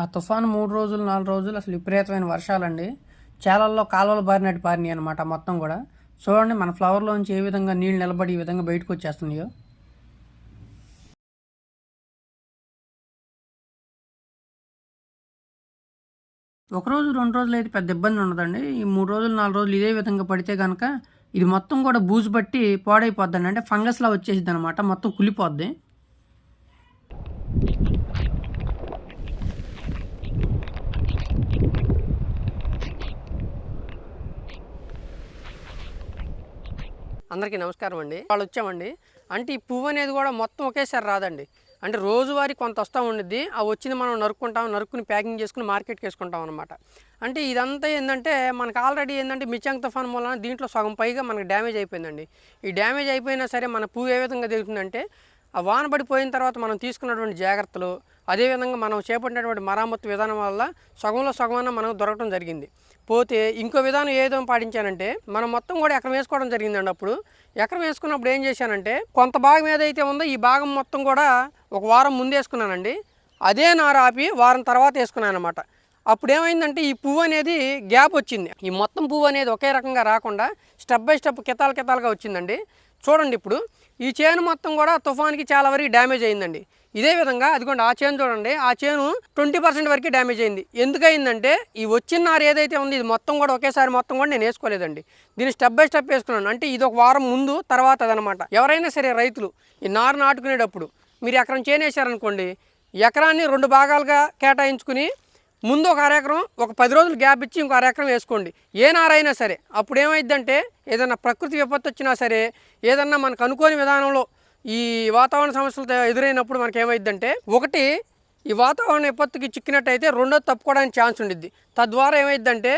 ఆ తుఫాను మూడు రోజులు నాలుగు రోజులు అసలు విపరీతమైన వర్షాలండి. చేలల్లో కాలువలు బారినట్టు పారినాయి అనమాట మొత్తం కూడా. చూడండి మన ఫ్లవర్లోంచి ఏ విధంగా నీళ్ళు నిలబడి ఈ విధంగా బయటకు వచ్చేస్తున్నాయో. ఒక రోజు రెండు రోజులు అయితే పెద్ద ఇబ్బంది ఉండదండి. ఈ మూడు రోజులు నాలుగు రోజులు ఇదే విధంగా పడితే కనుక ఇది మొత్తం కూడా బూజు పట్టి పాడైపోద్దండి. అంటే ఫంగస్లా వచ్చేసింది అనమాట మొత్తం కులిపోద్ది అందరికీ నమస్కారం అండి. వాళ్ళు వచ్చామండి. అంటే ఈ పువ్వు అనేది కూడా మొత్తం ఒకేసారి రాదండి. అంటే రోజువారీ కొంత వస్తూ ఉండిద్ది. ఆ వచ్చింది మనం నరుక్కుంటాం నరుక్కుని ప్యాకింగ్ చేసుకుని మార్కెట్కి వేసుకుంటాం అనమాట అంటే ఇదంతా ఏంటంటే మనకు ఆల్రెడీ ఏంటంటే మిచాంగ్ తుఫాన్ మూలన దీంట్లో సగం పైగా మనకు డ్యామేజ్ అయిపోయిందండి. ఈ డ్యామేజ్ అయిపోయినా సరే మన పువ్వు ఏ విధంగా దిగుతుందంటే ఆ వాన పడిపోయిన తర్వాత మనం తీసుకున్నటువంటి జాగ్రత్తలు అదేవిధంగా మనం చేపట్టినటువంటి మరామత్తు విధానం వల్ల సగంలో సగమాన మనకు దొరకడం జరిగింది. పోతే ఇంకో విధానం ఏదో పాటించానంటే మనం మొత్తం కూడా ఎకరం వేసుకోవడం జరిగిందండి అప్పుడు. ఎకరం వేసుకున్నప్పుడు ఏం చేశానంటే కొంత భాగం ఏదైతే ఉందో ఈ భాగం మొత్తం కూడా ఒక వారం ముందేసుకున్నానండి అదే నార ఆపి వారం తర్వాత వేసుకున్నాను అనమాట అప్పుడు ఏమైందంటే ఈ పువ్వు అనేది గ్యాప్ వచ్చింది. ఈ మొత్తం పువ్వు అనేది ఒకే రకంగా రాకుండా స్టెప్ బై స్టెప్ కితాలు కితాలుగా వచ్చిందండి. చూడండి ఇప్పుడు ఈ చేను మొత్తం కూడా తుఫాన్కి చాలా వరకు డ్యామేజ్ అయిందండి. ఇదే విధంగా అదిగోండి ఆ చేను చూడండి. ఆ చేను ట్వంటీ పర్సెంట్ వరకు డ్యామేజ్ అయింది. ఎందుకయిందంటే ఈ వచ్చిన నారు ఏదైతే ఉంది ఇది మొత్తం కూడా ఒకేసారి మొత్తం కూడా నేను వేసుకోలేదండి. దీన్ని స్టెప్ బై స్టెప్ వేసుకున్నాను. అంటే ఇది ఒక వారం ముందు తర్వాత అదనమాట. ఎవరైనా సరే రైతులు ఈ నారు నాటుకునేటప్పుడు మీరు ఎకరం చేను వేసారనుకోండి ఎకరాన్ని రెండు భాగాలుగా కేటాయించుకుని ముందు ఒక అరెకరం ఒక పది రోజులు గ్యాప్ ఇచ్చి ఇంకో అరెకరం వేసుకోండి. ఏ నారైనా సరే. అప్పుడు ఏమైందంటే ఏదైనా ప్రకృతి విపత్తు వచ్చినా సరే ఏదన్నా మనకు అనుకోని విధానంలో ఈ వాతావరణ సమస్యలు ఎదురైనప్పుడు మనకి ఏమైందంటే ఒకటి ఈ వాతావరణ విపత్తుకి చిక్కినట్టయితే రెండో తప్పుకోవడానికి ఛాన్స్ ఉండిద్ది. తద్వారా ఏమైందంటే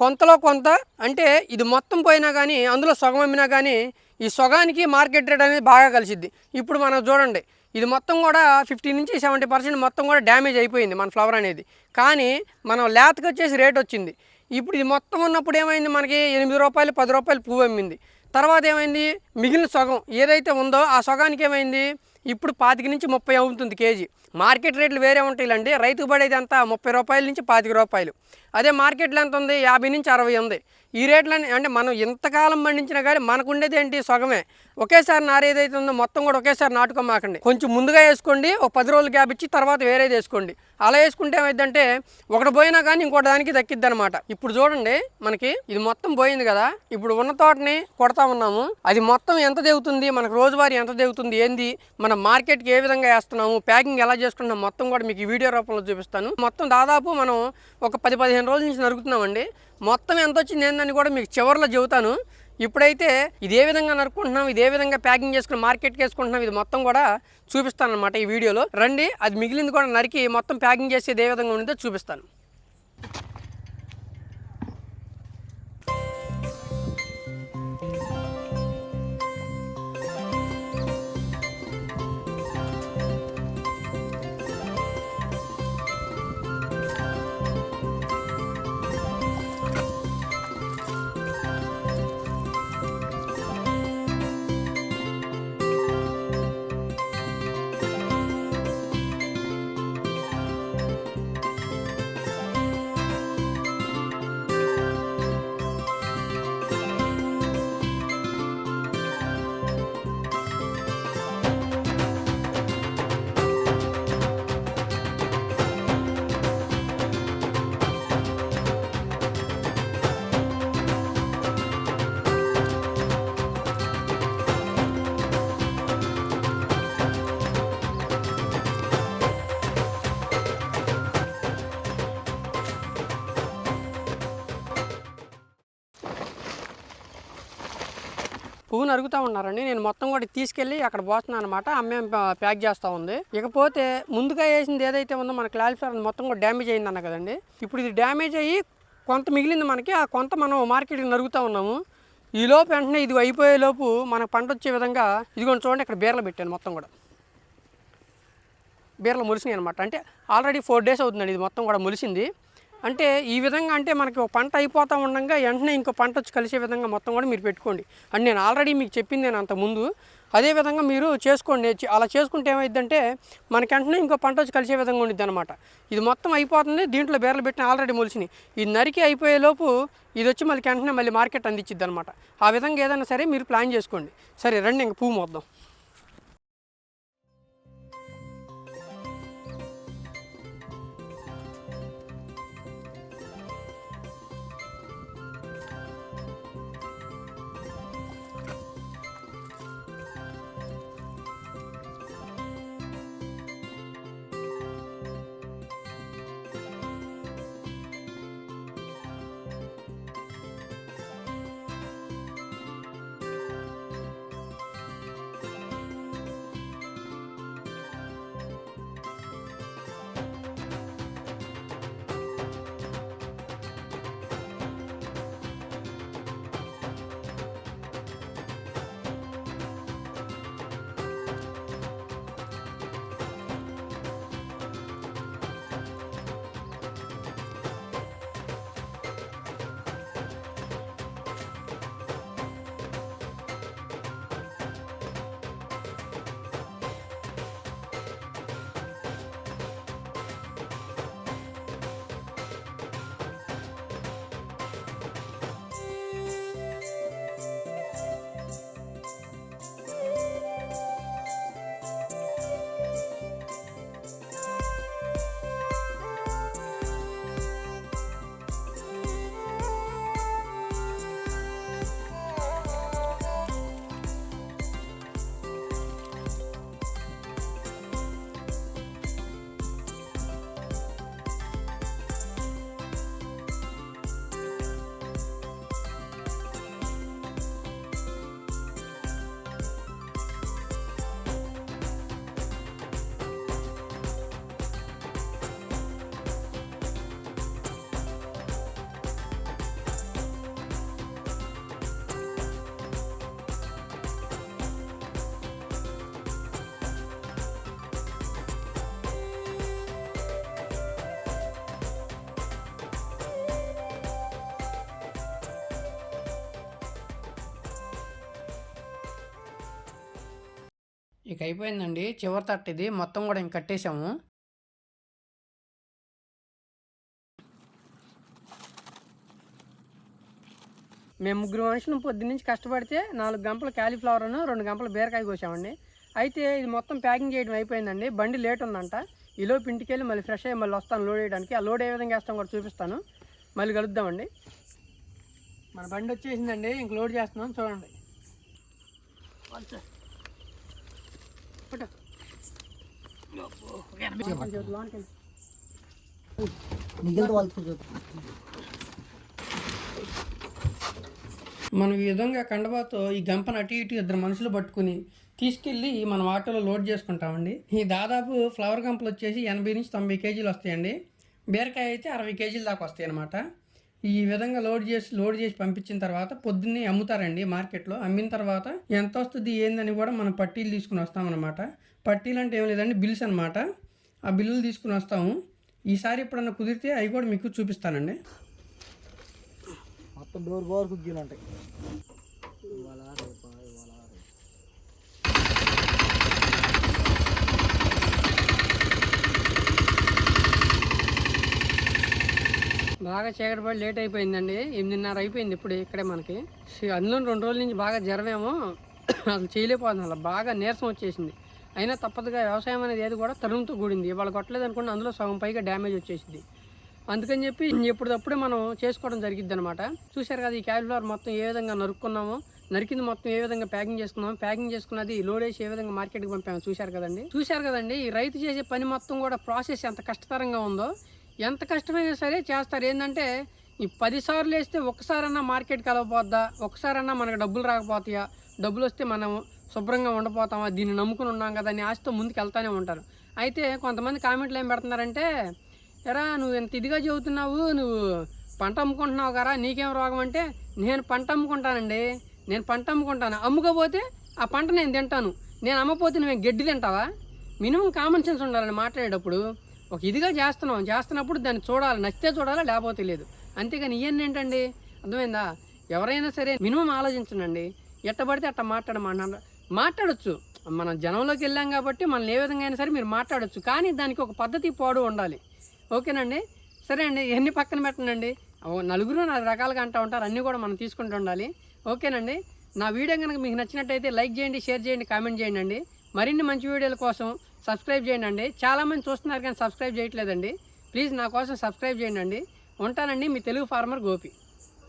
కొంతలో కొంత అంటే ఇది మొత్తం పోయినా కానీ అందులో సగం అమ్మినా కానీ ఈ సొగానికి మార్కెట్ రేట్ అనేది బాగా కలిసిద్ది. ఇప్పుడు మనం చూడండి ఇది మొత్తం కూడా ఫిఫ్టీ నుంచి సెవెంటీ పర్సెంట్ మొత్తం కూడా డ్యామేజ్ అయిపోయింది మన ఫ్లవర్ అనేది. కానీ మనం లేతకి వచ్చేసి రేట్ వచ్చింది. ఇప్పుడు ఇది మొత్తం ఉన్నప్పుడు ఏమైంది మనకి? ఎనిమిది రూపాయలు పది రూపాయలు పువ్వు అమ్మింది. తర్వాత ఏమైంది మిగిలిన సగం ఏదైతే ఉందో ఆ సగానికి ఏమైంది ఇప్పుడు పాతిక నుంచి ముప్పై అవుతుంది కేజీ. మార్కెట్ రేట్లు వేరే ఉంటాయిలండి. రైతుకు పడేది అంతా ముప్పై రూపాయల నుంచి పాతిక రూపాయలు. అదే మార్కెట్లో ఎంత ఉంది యాభై నుంచి అరవై ఉంది. ఈ రేట్లని అంటే మనం ఇంతకాలం పండించినా కానీ మనకు ఉండేది ఏంటి? సగమే. ఒకేసారి నారు ఏదైతే ఉందో మొత్తం కూడా ఒకేసారి నాటుకోమాకండి. కొంచెం ముందుగా వేసుకోండి ఒక పది రోజులు గ్యాప్ ఇచ్చి తర్వాత వేరేది వేసుకోండి. అలా వేసుకుంటే ఏమైందంటే ఒకటి పోయినా కానీ ఇంకోటి దానికి దక్కిద్ది అనమాట ఇప్పుడు చూడండి మనకి ఇది మొత్తం పోయింది కదా. ఇప్పుడు ఉన్న తోటని కొడతా ఉన్నాము. అది మొత్తం ఎంత దిగుతుంది మనకు రోజువారీ ఎంత దిగుతుంది ఏంది? మన మార్కెట్కి ఏ విధంగా వేస్తున్నాము? ప్యాకింగ్ ఎలా చేసుకున్న మొత్తం కూడా మీకు ఈ వీడియో రూపంలో చూపిస్తాను. మొత్తం దాదాపు మనం ఒక పది పదిహేను రోజుల నుంచి నరుకుతున్నామండి. మొత్తం ఎంత వచ్చింది ఏందని కూడా మీకు చివరిలో చెబుతాను. ఇప్పుడైతే ఇది ఏ విధంగా నరుకుంటున్నాం ఇది ఏ విధంగా ప్యాకింగ్ చేసుకుని మార్కెట్కి వేసుకుంటున్నాం ఇది మొత్తం కూడా చూపిస్తాను అనమాట ఈ వీడియోలో. రండి అది మిగిలింది కూడా నరికి మొత్తం ప్యాకింగ్ చేసి ఏ విధంగా ఉంటుందో చూపిస్తాను. పువ్వు నరుగుతూ ఉన్నారండి. నేను మొత్తం కూడా తీసుకెళ్ళి అక్కడ పోతున్నాను అనమాట అమ్మే ప్యాక్ చేస్తూ ఉంది. ఇకపోతే ముందుగా వేసింది ఏదైతే ఉందో మన క్లారిఫైర్ మొత్తం కూడా డ్యామేజ్ అయింది అన్న కదండి. ఇప్పుడు ఇది డ్యామేజ్ అయ్యి కొంత మిగిలింది మనకి ఆ కొంత మనం మార్కెట్కి నరుగుతూ ఉన్నాము. ఈ లోపు వెంటనే ఇది అయిపోయే లోపు మనకు పంట వచ్చే విధంగా ఇదిగోండి చూడండి ఇక్కడ బీరలు పెట్టాను మొత్తం కూడా. బీరలు మొలిసినాయి అనమాట అంటే ఆల్రెడీ ఫోర్ డేస్ అవుతుందండి ఇది మొత్తం కూడా ములిసింది. అంటే ఈ విధంగా అంటే మనకి ఒక పంట అయిపోతూ ఉండగా వెంటనే ఇంకో పంట వచ్చి కలిసే విధంగా మొత్తం కూడా మీరు పెట్టుకోండి. అండ్ నేను ఆల్రెడీ మీకు చెప్పింది నేను అంత ముందు అదేవిధంగా మీరు చేసుకోండి. అలా చేసుకుంటే ఏమైందంటే మనకి వెంటనే ఇంకో పంట వచ్చి కలిసే విధంగా ఉండిద్ది అనమాట ఇది మొత్తం అయిపోతుంది. దీంట్లో బేర్లు పెట్టిన ఆల్రెడీ మొలిచినాయి. ఇది నరికి అయిపోయేలోపు ఇది వచ్చి మళ్ళీ వెంటనే మళ్ళీ మార్కెట్ అందించిద్ది అనమాట ఆ విధంగా ఏదైనా సరే మీరు ప్లాన్ చేసుకోండి. సరే రండి ఇంక పువ్వు మొద్దాం. ఇక అయిపోయిందండి. చివరి తట్టు ఇది. మొత్తం కూడా ఇంక కట్టేసాము మేము ముగ్గురు మనుషులు పొద్దున్న నుంచి కష్టపడితే నాలుగు గంపలు క్యాలీఫ్లవర్ను రెండు గంపలు బీరకాయ కోసామండి. అయితే ఇది మొత్తం ప్యాకింగ్ చేయడం అయిపోయిందండి. బండి లేట్ ఉందంట. ఈలోపు ఇంటికి వెళ్ళి మళ్ళీ ఫ్రెష్ అయ్యి మళ్ళీ వస్తాను లోడ్ వేయడానికి ఆ లోడ్ ఏ విధంగా వేస్తాం కూడా చూపిస్తాను. మళ్ళీ కలుద్దామండి. మన బండి వచ్చేసిందండి. ఇంక లోడ్ చేస్తున్నాం. చూడండి వచ్చే. పట్టు. అబ్బో, ఒక ఎనభై కొంచెం లోనికి వెళ్ళు. మిగిలిన మనం ఈ విధంగా కండబాతో ఈ గంపను అటు ఇటు ఇద్దరు మనుషులు పట్టుకుని తీసుకెళ్ళి మనం ఆటోలో లోడ్ చేసుకుంటామండి. ఈ దాదాపు ఫ్లవర్ గంపలు వచ్చేసి ఎనభై నుంచి తొంభై కేజీలు వస్తాయండి. బీరకాయ అయితే అరవై కేజీల దాకా వస్తాయి అన్నమాట ఈ విధంగా లోడ్ చేసి లోడ్ చేసి పంపించిన తర్వాత పొద్దున్నే అమ్ముతారండి మార్కెట్లో. అమ్మిన తర్వాత ఎంత వస్తుంది ఏందని కూడా మనం పట్టీలు తీసుకుని వస్తామన్నమాట. పట్టీలు అంటే ఏం లేదండి బిల్స్ అనమాట ఆ బిల్లులు తీసుకుని వస్తాము. ఈసారి ఎప్పుడన్నా కుదిరితే అవి కూడా మీకు చూపిస్తానండి. మొత్తం డోర్ బోర్ కుక్కీలు ఉంటాయి ఇవాళ రేపా, ఇవాళ రేపా. బాగా చీకటి పడి లేట్ అయిపోయిందండి. ఎనిమిదిన్నర అయిపోయింది ఇప్పుడు ఇక్కడే మనకి. అందులో రెండు రోజుల నుంచి బాగా జ్వరమేమో అసలు చేయలేకపోతుంది అలా బాగా నీరసం వచ్చేసింది. అయినా తప్పదుగా వ్యవసాయం అనేది ఏది కూడా తరుణంతో కూడింది. ఇవాళ కొట్టలేదు అనుకుంటే అందులో సగం పైగా డ్యామేజ్ వచ్చేసింది. అందుకని చెప్పి ఎప్పుడప్పుడే మనం చేసుకోవడం జరిగిద్ది అనమాట చూశారు కదా ఈ క్యాలిఫ్లవర్ మొత్తం ఏ విధంగా నరుక్కున్నామో? నరికింది మొత్తం ఏ విధంగా ప్యాకింగ్ చేసుకున్నాము? ప్యాకింగ్ చేసుకున్నది లోడ్ వేసి ఏ విధంగా మార్కెట్కి పంపాము చూశారు కదండి? చూశారు కదండి ఈ రైతు చేసే పని మొత్తం కూడా ప్రాసెస్ ఎంత కష్టతరంగా ఉందో ఎంత కష్టమైనా సరే చేస్తారు. ఏంటంటే ఈ పదిసార్లు వేస్తే ఒక్కసారన్నా మార్కెట్కి కలవపోద్దా? ఒక్కసారన్నా మనకు డబ్బులు రాకపోతాయా? డబ్బులు వస్తే మనం శుభ్రంగా ఉండపోతామా? దీన్ని నమ్ముకుని ఉన్నాం కదా అని ఆశతో ముందుకు వెళ్తానే ఉంటారు. అయితే కొంతమంది కామెంట్లు ఏం పెడుతున్నారంటే ఎరా నువ్వు ఎంత ఇదిగా చెబుతున్నావు? నువ్వు పంట అమ్ముకుంటున్నావు కదా? నీకేం రోగం అంటే నేను పంట అమ్ముకుంటానండి. నేను పంట అమ్ముకుంటాను. అమ్ముకోపోతే ఆ పంట నేను తింటాను. నేను అమ్మపోతే నువ్వు గడ్డి తింటావా? మినిమం కామన్ సెన్స్ ఉండాలని మాట్లాడేటప్పుడు. ఒక ఇదిగా చేస్తున్నాం. చేస్తున్నప్పుడు దాన్ని చూడాలి. నచ్చితే చూడాలా లేకపోతే లేదు. అంతేగాని ఇవన్నీ ఏంటండి? అర్థమైందా? ఎవరైనా సరే మినిమం ఆలోచించండి ఎట్ట పడితే అట్ట మాట్లాడమన్నారు మాట్లాడొచ్చు. మనం జనంలోకి వెళ్ళాం కాబట్టి మనం ఏ విధంగా అయినా సరే మీరు మాట్లాడొచ్చు. కానీ దానికి ఒక పద్ధతి పోడు ఉండాలి. ఓకేనండి? సరే అండి. ఎన్ని పక్కన పెట్టనండి? ఓ నలుగురు నాలుగు రకాలుగా అంటూ ఉంటారు. అన్నీ కూడా మనం తీసుకుంటూ ఉండాలి. ఓకేనండి? నా వీడియో కనుక మీకు నచ్చినట్టయితే లైక్ చేయండి షేర్ చేయండి కామెంట్ చేయండి మరిన్ని మంచి వీడియోల కోసం సబ్స్క్రైబ్ చేయండి. అండి చాలామంది చూస్తున్నారు కానీ సబ్స్క్రైబ్ చేయట్లేదండి. ప్లీజ్ నా కోసం సబ్స్క్రైబ్ చేయండి. ఉంటానండి మీ తెలుగు ఫార్మర్ గోపి.